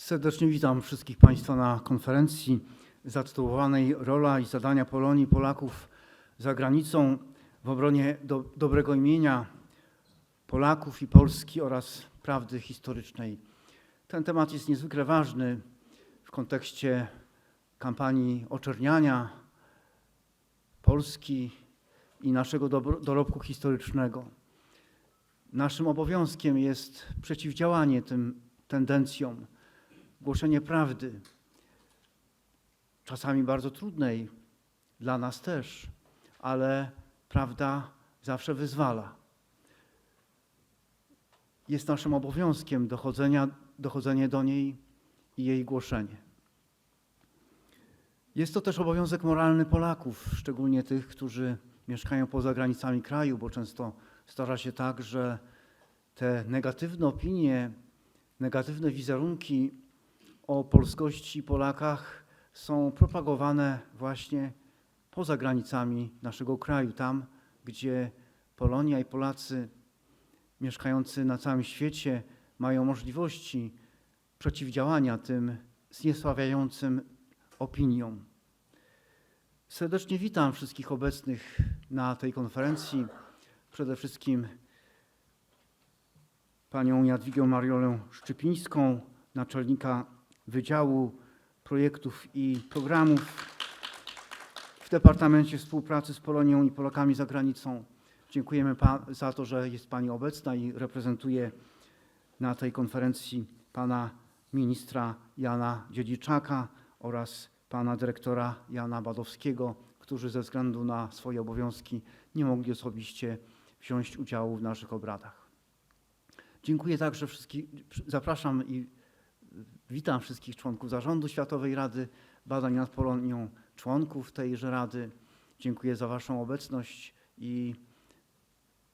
Serdecznie witam wszystkich Państwa na konferencji zatytułowanej Rola i zadania Polonii Polaków za granicą w obronie do, dobrego imienia Polaków i Polski oraz prawdy historycznej. Ten temat jest niezwykle ważny w kontekście kampanii oczerniania Polski i naszego dorobku historycznego. Naszym obowiązkiem jest przeciwdziałanie tym tendencjom, głoszenie prawdy, czasami bardzo trudnej dla nas też, ale prawda zawsze wyzwala. Jest naszym obowiązkiem dochodzenia, dochodzenie do niej i jej głoszenie. Jest to też obowiązek moralny Polaków, szczególnie tych, którzy mieszkają poza granicami kraju, bo często zdarza się tak, że te negatywne opinie, negatywne wizerunki o polskości i Polakach są propagowane właśnie poza granicami naszego kraju, tam gdzie Polonia i Polacy mieszkający na całym świecie mają możliwości przeciwdziałania tym zniesławiającym opiniom. Serdecznie witam wszystkich obecnych na tej konferencji. Przede wszystkim panią Jadwigę Mariolę Szczypińską, naczelnika Wydziału Projektów i Programów w Departamencie Współpracy z Polonią i Polakami za granicą. Dziękujemy za to, że jest Pani obecna i reprezentuje na tej konferencji Pana Ministra Jana Dziedziczaka oraz Pana Dyrektora Jana Badowskiego, którzy ze względu na swoje obowiązki nie mogli osobiście wziąć udziału w naszych obradach. Dziękuję także wszystkich, zapraszam i witam wszystkich członków Zarządu Światowej Rady Badań nad Polonią, członków tejże Rady. Dziękuję za Waszą obecność i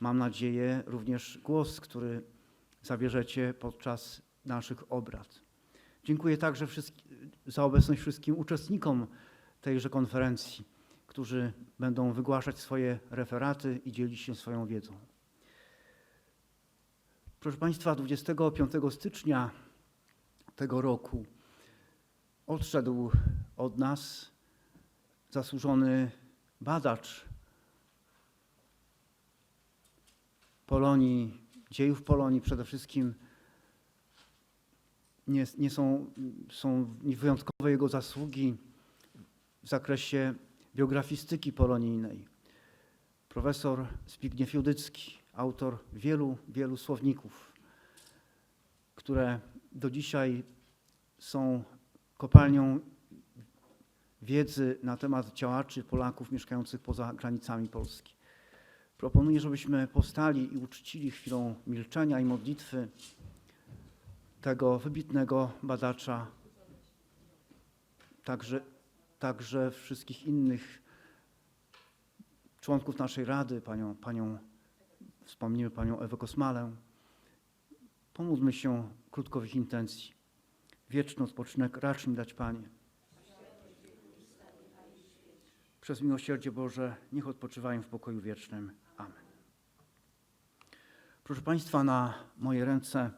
mam nadzieję również głos, który zabierzecie podczas naszych obrad. Dziękuję także za obecność wszystkim uczestnikom tejże konferencji, którzy będą wygłaszać swoje referaty i dzielić się swoją wiedzą. Proszę Państwa, 25 stycznia tego roku odszedł od nas zasłużony badacz Polonii, dziejów Polonii przede wszystkim. Nie, nie są, są wyjątkowe jego zasługi w zakresie biografistyki polonijnej. Profesor Zbigniew Judycki, autor wielu, wielu słowników, które do dzisiaj są kopalnią wiedzy na temat działaczy Polaków mieszkających poza granicami Polski. Proponuję, żebyśmy powstali i uczcili chwilą milczenia i modlitwy tego wybitnego badacza, także, także wszystkich innych członków naszej Rady, panią, panią, wspomnimy panią Ewę Kosmalę. Pomódlmy się krótko w ich intencji. Wieczny odpoczynek racz mi dać, Panie. Przez miłosierdzie Boże, niech odpoczywają w pokoju wiecznym. Amen. Proszę Państwa, na moje ręce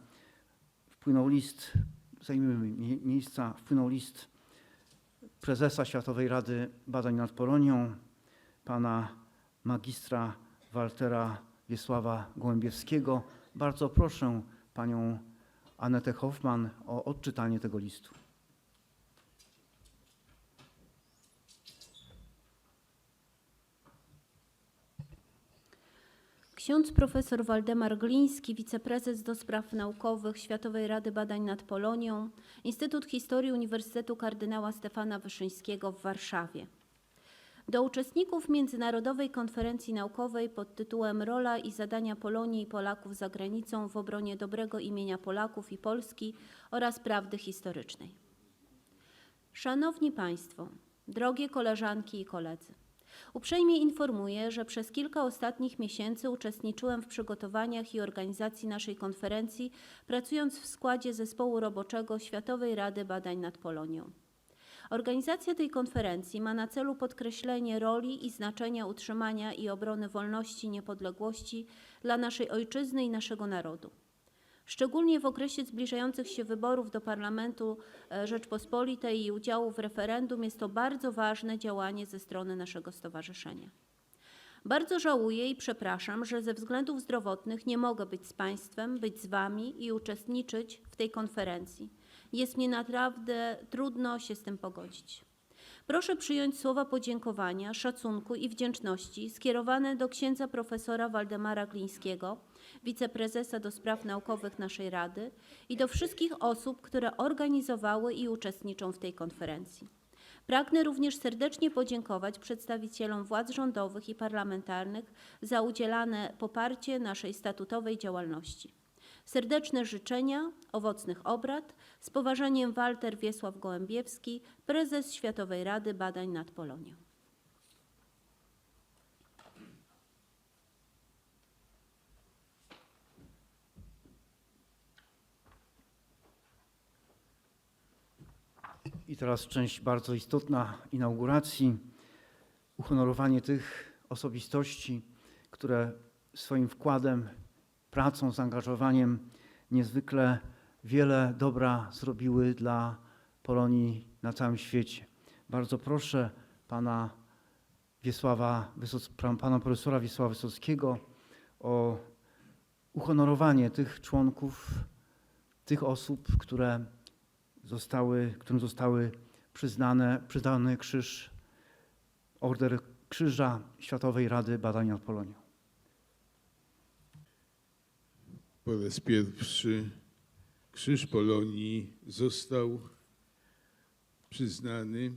wpłynął list, zajmijmy mie- miejsca, wpłynął list prezesa Światowej Rady Badań nad Polonią, pana magistra Waltera Wiesława Gołębiewskiego. Bardzo proszę panią Anetę Hoffman o odczytanie tego listu. Ksiądz profesor Waldemar Gliński, wiceprezes do spraw naukowych Światowej Rady Badań nad Polonią, Instytut Historii Uniwersytetu Kardynała Stefana Wyszyńskiego w Warszawie. Do uczestników Międzynarodowej Konferencji Naukowej pod tytułem Rola i zadania Polonii i Polaków za granicą w obronie dobrego imienia Polaków i Polski oraz prawdy historycznej. Szanowni Państwo, drogie koleżanki i koledzy, uprzejmie informuję, że przez kilka ostatnich miesięcy uczestniczyłem w przygotowaniach i organizacji naszej konferencji, pracując w składzie zespołu roboczego Światowej Rady Badań nad Polonią. Organizacja tej konferencji ma na celu podkreślenie roli i znaczenia utrzymania i obrony wolności i niepodległości dla naszej ojczyzny i naszego narodu. Szczególnie w okresie zbliżających się wyborów do Parlamentu e, Rzeczpospolitej i udziału w referendum jest to bardzo ważne działanie ze strony naszego stowarzyszenia. Bardzo żałuję i przepraszam, że ze względów zdrowotnych nie mogę być z Państwem, być z Wami i uczestniczyć w tej konferencji. Jest mi naprawdę trudno się z tym pogodzić. Proszę przyjąć słowa podziękowania, szacunku i wdzięczności skierowane do księdza profesora Waldemara Glińskiego, wiceprezesa do spraw naukowych naszej Rady i do wszystkich osób, które organizowały i uczestniczą w tej konferencji. Pragnę również serdecznie podziękować przedstawicielom władz rządowych i parlamentarnych za udzielane poparcie naszej statutowej działalności. Serdeczne życzenia, owocnych obrad. Z poważaniem Walter Wiesław Gołębiewski, prezes Światowej Rady Badań nad Polonią. I teraz część bardzo istotna inauguracji, uhonorowanie tych osobistości, które swoim wkładem, pracą, zaangażowaniem niezwykle wiele dobra zrobiły dla Polonii na całym świecie. Bardzo proszę pana Wiesława, pana profesora Wiesława Wysockiego o uhonorowanie tych członków, tych osób, które zostały, którym zostały przyznane, przyznany krzyż, order Krzyża Światowej Rady Badań nad Polonią. Po raz pierwszy Krzyż Polonii został przyznany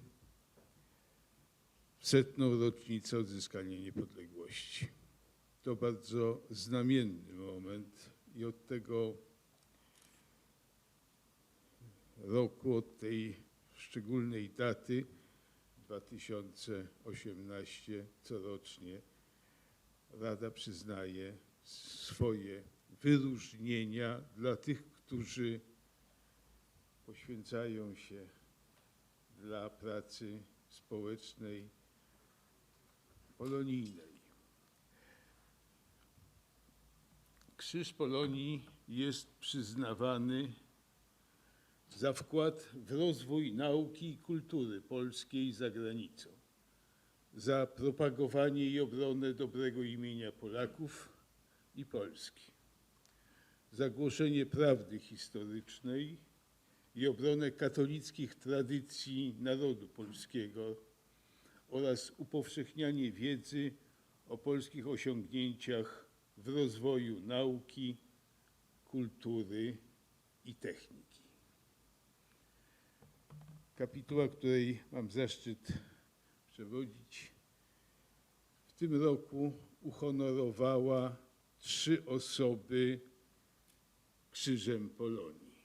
w setną rocznicę odzyskania niepodległości. To bardzo znamienny moment i od tego roku, od tej szczególnej daty 2018 corocznie Rada przyznaje swoje wyróżnienia dla tych, którzy poświęcają się dla pracy społecznej, polonijnej. Krzyż Polonii jest przyznawany za wkład w rozwój nauki i kultury polskiej za granicą, za propagowanie i obronę dobrego imienia Polaków i Polski, za głoszenie prawdy historycznej i obronę katolickich tradycji narodu polskiego oraz upowszechnianie wiedzy o polskich osiągnięciach w rozwoju nauki, kultury i techniki. Kapituła, której mam zaszczyt przewodzić, w tym roku uhonorowała trzy osoby Krzyżem Polonii.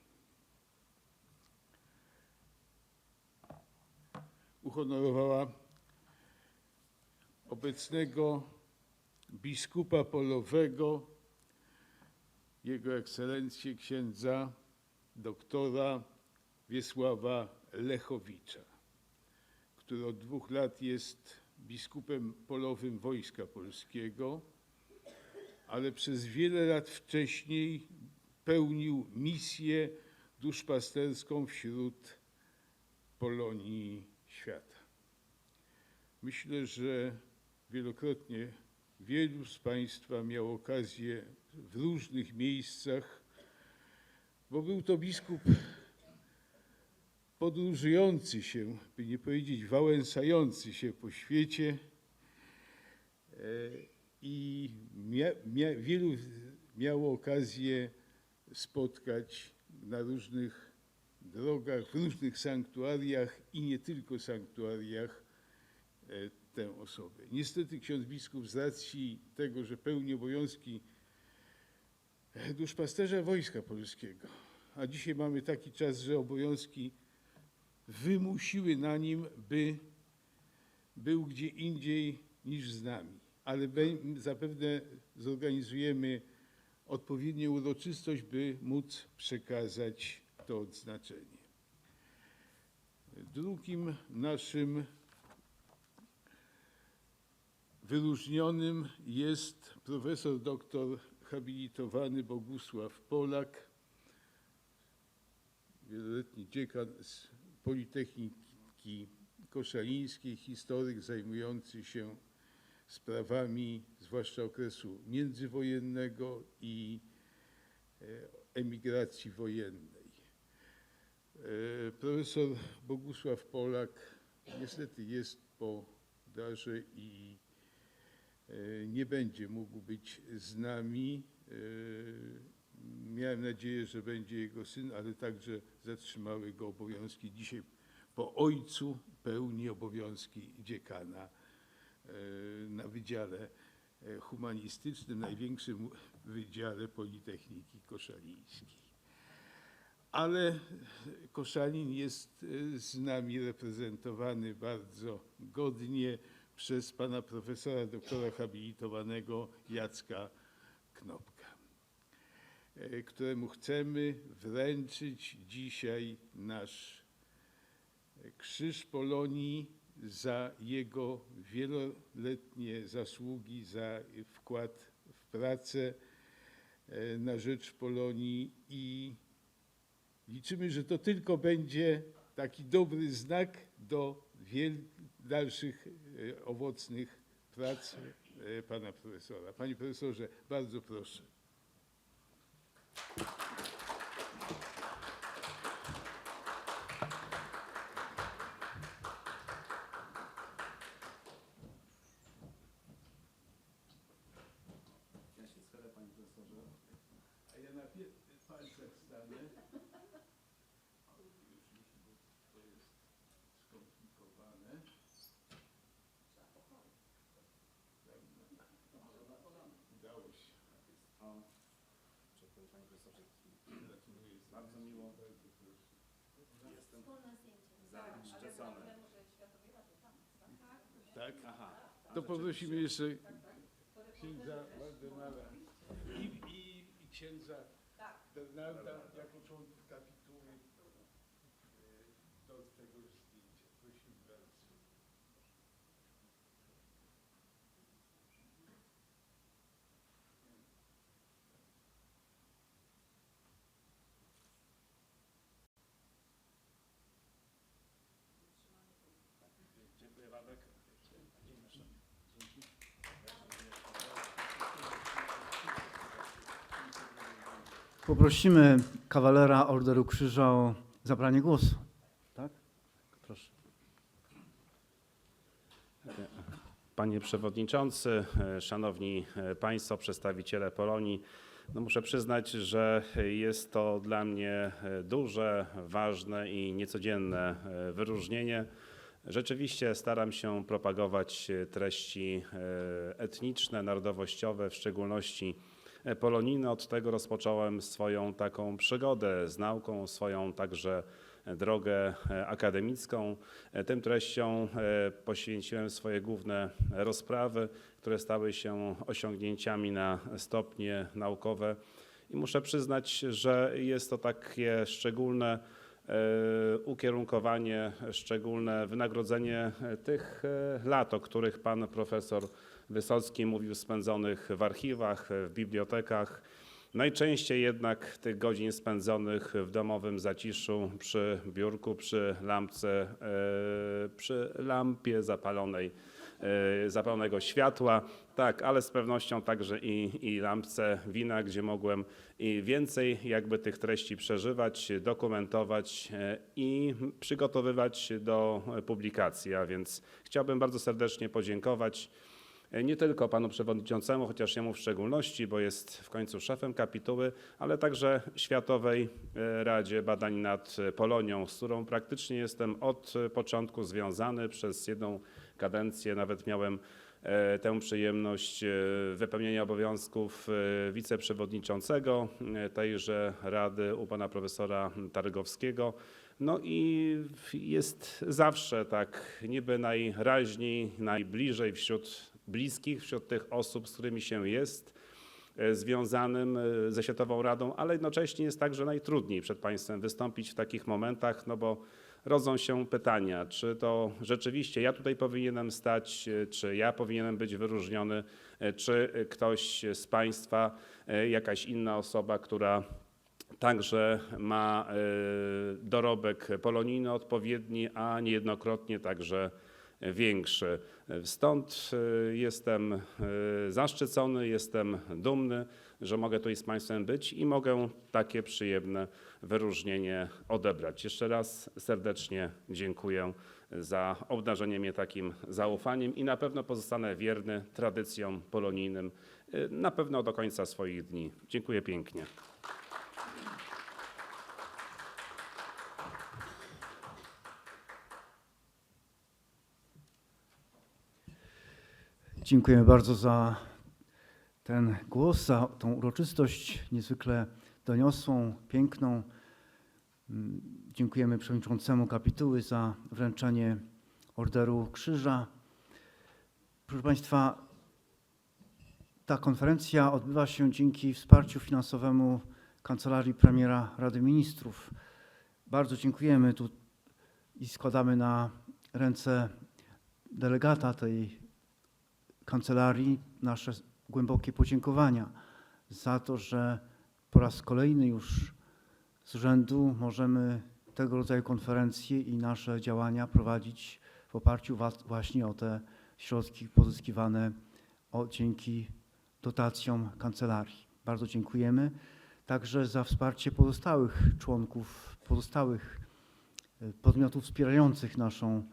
Uhonorowała obecnego biskupa polowego, Jego Ekscelencję księdza doktora Wiesława Lechowicza, który od dwóch lat jest biskupem polowym Wojska Polskiego, ale przez wiele lat wcześniej pełnił misję duszpasterską wśród Polonii świata. Myślę, że wielokrotnie wielu z Państwa miało okazję w różnych miejscach, bo był to biskup podróżujący się, by nie powiedzieć wałęsający się po świecie e, i mia, mia, wielu miało okazję spotkać na różnych drogach, w różnych sanktuariach i nie tylko sanktuariach e, tę osobę. Niestety ksiądz biskup z racji tego, że pełni obowiązki duszpasterza Wojska Polskiego, a dzisiaj mamy taki czas, że obowiązki wymusiły na nim, by był gdzie indziej niż z nami. Ale zapewne zorganizujemy odpowiednią uroczystość, by móc przekazać to odznaczenie. Drugim naszym wyróżnionym jest profesor doktor habilitowany Bogusław Polak, wieloletni dziekan z Politechniki Koszalińskiej, historyk zajmujący się sprawami zwłaszcza okresu międzywojennego i e, emigracji wojennej. E, Profesor Bogusław Polak niestety jest po darze i e, nie będzie mógł być z nami. Miałem nadzieję, że będzie jego syn, ale także zatrzymały go obowiązki. Dzisiaj po ojcu pełni obowiązki dziekana e, na Wydziale e, Humanistycznym, największym wydziale Politechniki Koszalińskiej. Ale Koszalin jest e, z nami reprezentowany bardzo godnie przez pana profesora doktora habilitowanego Jacka Knopka, e, któremu chcemy wręczyć dzisiaj nasz Krzyż Polonii za jego wieloletnie zasługi, za wkład w pracę e, na rzecz Polonii i liczymy, że to tylko będzie taki dobry znak do dalszych e, owocnych prac e, pana profesora. Panie profesorze, bardzo proszę. Ja się schylę, panie profesorze. A ja na pie- palcach stanę. O, już myślę, bo to jest skomplikowane. Udało się. Dziękuję panie profesorze. Gratuluję. Bardzo miło. Bardzo proszę. Jestem zaszczycony. Tak? Aha. To poprosimy jeszcze księdza Waldemara i, i, i księdza Bernarda jako członków kapituły e, do tego zdjęcia. Prosimy bardzo. Dziękuję Waldek. Poprosimy kawalera Orderu Krzyża o zabranie głosu. Tak? Proszę. Panie Przewodniczący, Szanowni Państwo, przedstawiciele Polonii, no muszę przyznać, że jest to dla mnie duże, ważne i niecodzienne wyróżnienie. Rzeczywiście staram się propagować treści etniczne, narodowościowe, w szczególności polonijne. Od tego rozpocząłem swoją taką przygodę z nauką, swoją także drogę akademicką. Tym treściom e, poświęciłem swoje główne rozprawy, które stały się osiągnięciami na stopnie naukowe. I muszę przyznać, że jest to takie szczególne e, ukierunkowanie, szczególne wynagrodzenie e, tych lat, o których pan profesor Wysocki mówił, spędzonych w archiwach, w bibliotekach. Najczęściej jednak tych godzin spędzonych w domowym zaciszu przy biurku, przy lampce, e, przy lampie zapalonej, e, zapalonego światła, tak, ale z pewnością także i, i lampce wina, gdzie mogłem i więcej jakby tych treści przeżywać, dokumentować e, i przygotowywać do publikacji. A więc chciałbym bardzo serdecznie podziękować nie tylko panu przewodniczącemu, chociaż jemu w szczególności, bo jest w końcu szefem kapituły, ale także Światowej e, Radzie Badań nad Polonią, z którą praktycznie jestem od początku związany. Przez jedną kadencję nawet miałem e, tę przyjemność e, wypełnienia obowiązków e, wiceprzewodniczącego e, tejże rady u pana profesora Targowskiego. No i jest zawsze tak niby najraźniej, najbliżej wśród bliskich, wśród tych osób, z którymi się jest e, związanym e, ze Światową Radą, ale jednocześnie jest także najtrudniej przed państwem wystąpić w takich momentach, no bo rodzą się pytania, czy to rzeczywiście ja tutaj powinienem stać, e, czy ja powinienem być wyróżniony, czy ktoś z państwa, jakaś inna osoba, która także ma dorobek polonijny odpowiedni, a niejednokrotnie także większy. Stąd e, jestem e, zaszczycony, jestem dumny, że mogę tutaj z Państwem być i mogę takie przyjemne wyróżnienie odebrać. Jeszcze raz serdecznie dziękuję za obdarzenie mnie takim zaufaniem i na pewno pozostanę wierny tradycjom polonijnym, e, na pewno do końca swoich dni. Dziękuję pięknie. Dziękujemy bardzo za ten głos, za tą uroczystość niezwykle doniosłą, piękną. Mm, Dziękujemy przewodniczącemu kapituły za wręczenie Orderu Krzyża. Proszę Państwa, ta konferencja odbywa się dzięki wsparciu finansowemu Kancelarii Premiera Rady Ministrów. Bardzo dziękujemy tu i składamy na ręce delegata tej kancelarii nasze głębokie podziękowania za to, że po raz kolejny już z rzędu możemy tego rodzaju konferencje i nasze działania prowadzić w oparciu właśnie o te środki pozyskiwane dzięki dotacjom kancelarii. Bardzo dziękujemy także za wsparcie pozostałych członków, pozostałych e, podmiotów wspierających naszą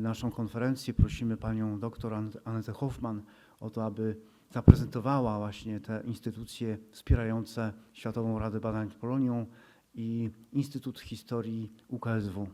naszą konferencję. Prosimy panią doktor An- Anetę Hoffman o to, aby zaprezentowała właśnie te instytucje wspierające Światową Radę Badań nad Polonią i Instytut Historii UKSW.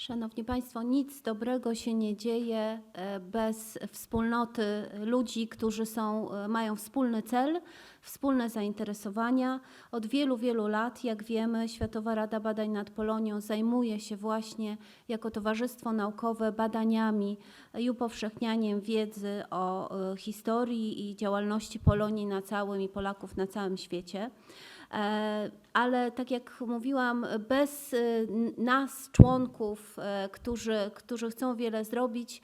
Szanowni Państwo, nic dobrego się nie dzieje e, bez wspólnoty ludzi, którzy są, e, mają wspólny cel, wspólne zainteresowania. Od wielu, wielu lat, jak wiemy, Światowa Rada Badań nad Polonią zajmuje się właśnie jako Towarzystwo Naukowe badaniami i upowszechnianiem wiedzy o e, historii i działalności Polonii na całym i Polaków na całym świecie. E, Ale tak jak mówiłam, bez e, nas, członków, e, którzy, którzy chcą wiele zrobić,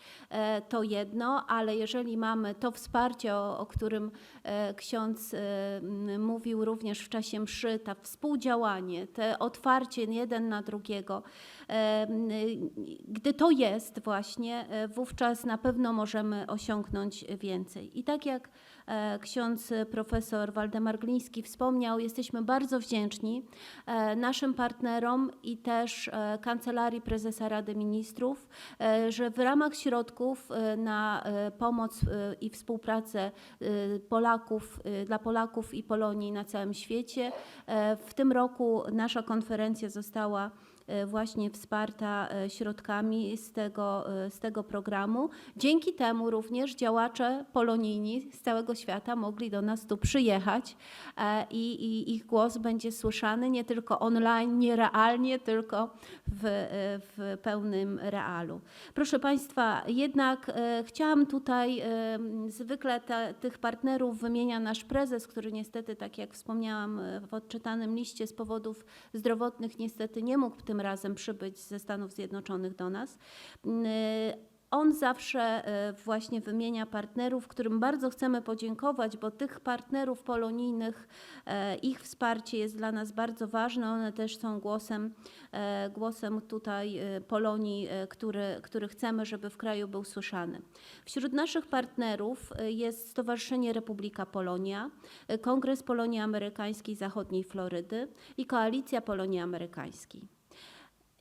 to jedno, ale jeżeli mamy to wsparcie, o, o którym ksiądz mówił również w czasie mszy, to współdziałanie, te otwarcie jeden na drugiego, gdy to jest właśnie, wówczas na pewno możemy osiągnąć więcej. I tak jak ksiądz profesor Waldemar Gliński wspomniał, jesteśmy bardzo wdzięczni e, naszym partnerom i też e, Kancelarii Prezesa Rady Ministrów, e, że w ramach środków e, na e, pomoc e, i współpracę e, Polaków, e, dla Polaków i Polonii na całym świecie, e, w tym roku nasza konferencja została e, właśnie wsparta e, środkami z tego, e, z tego programu. Dzięki temu również działacze polonijni z całego świata mogli do nas tu przyjechać e, i, i ich głos będzie słyszany nie tylko online, nie realnie, tylko w, e, w pełnym realu. Proszę Państwa, jednak e, chciałam tutaj, e, zwykle te, tych partnerów wymienia nasz prezes, który niestety, tak jak wspomniałam e, w odczytanym liście z powodów zdrowotnych, niestety nie mógł tym razem przybyć ze Stanów Zjednoczonych do nas. Mm, e, On zawsze e, właśnie wymienia partnerów, którym bardzo chcemy podziękować, bo tych partnerów polonijnych, e, ich wsparcie jest dla nas bardzo ważne. One też są głosem, głosem tutaj Polonii, który, który chcemy, żeby w kraju był słyszany. Wśród naszych partnerów jest Stowarzyszenie Republika Polonia, Kongres Polonii Amerykańskiej Zachodniej Florydy i Koalicja Polonii Amerykańskiej.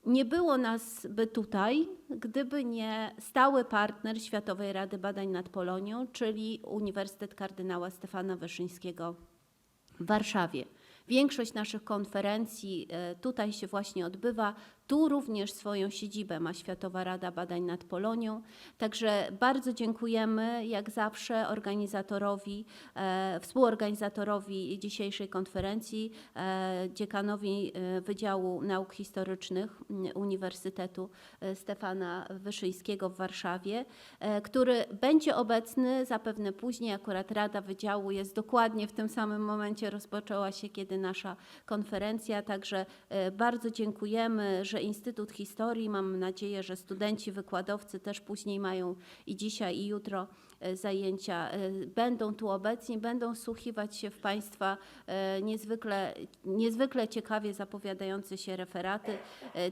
Nie było nas by tutaj, gdyby nie stały partner Światowej Rady Badań nad Polonią, czyli Uniwersytet Kardynała Stefana Wyszyńskiego w Warszawie. Większość naszych konferencji e, tutaj się właśnie odbywa. Tu również swoją siedzibę ma Światowa Rada Badań nad Polonią. Także bardzo dziękujemy jak zawsze organizatorowi, e, współorganizatorowi dzisiejszej konferencji, e, dziekanowi e, Wydziału Nauk Historycznych Uniwersytetu e, Stefana Wyszyńskiego w Warszawie, e, który będzie obecny zapewne później. Akurat Rada Wydziału jest dokładnie w tym samym momencie rozpoczęła się, kiedy nasza konferencja. Także e, bardzo dziękujemy, że Instytut Historii, mam nadzieję, że studenci, wykładowcy też później mają i dzisiaj, i jutro e, zajęcia e, będą tu obecni, będą wsłuchiwać się w Państwa e, niezwykle, niezwykle ciekawie zapowiadające się referaty.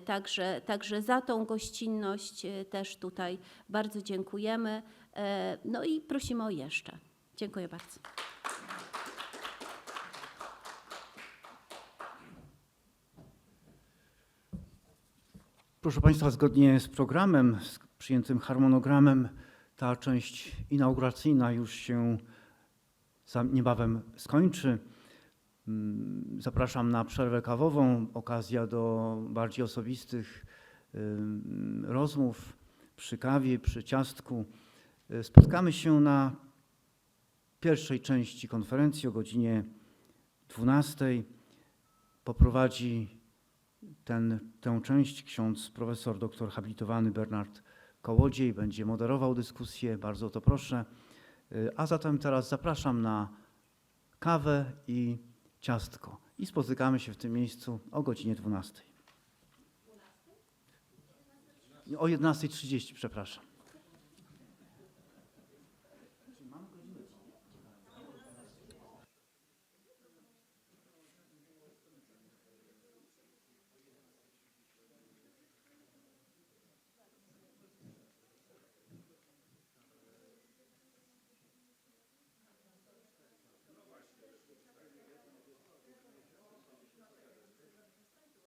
Także, także za tą gościnność też tutaj bardzo dziękujemy. No i prosimy o jeszcze. Dziękuję bardzo. Proszę Państwa, zgodnie z programem, z przyjętym harmonogramem, ta część inauguracyjna już się niebawem skończy. Mm, Zapraszam na przerwę kawową. Okazja do bardziej osobistych rozmów przy kawie, przy ciastku. Y, Spotkamy się na pierwszej części konferencji o godzinie 12. Poprowadzi ten, tę część ksiądz profesor doktor habilitowany Bernard Kołodziej będzie moderował dyskusję, bardzo o to proszę. Y, A zatem teraz zapraszam na kawę i ciastko i spotykamy się w tym miejscu o godzinie 12. O 11.30, przepraszam.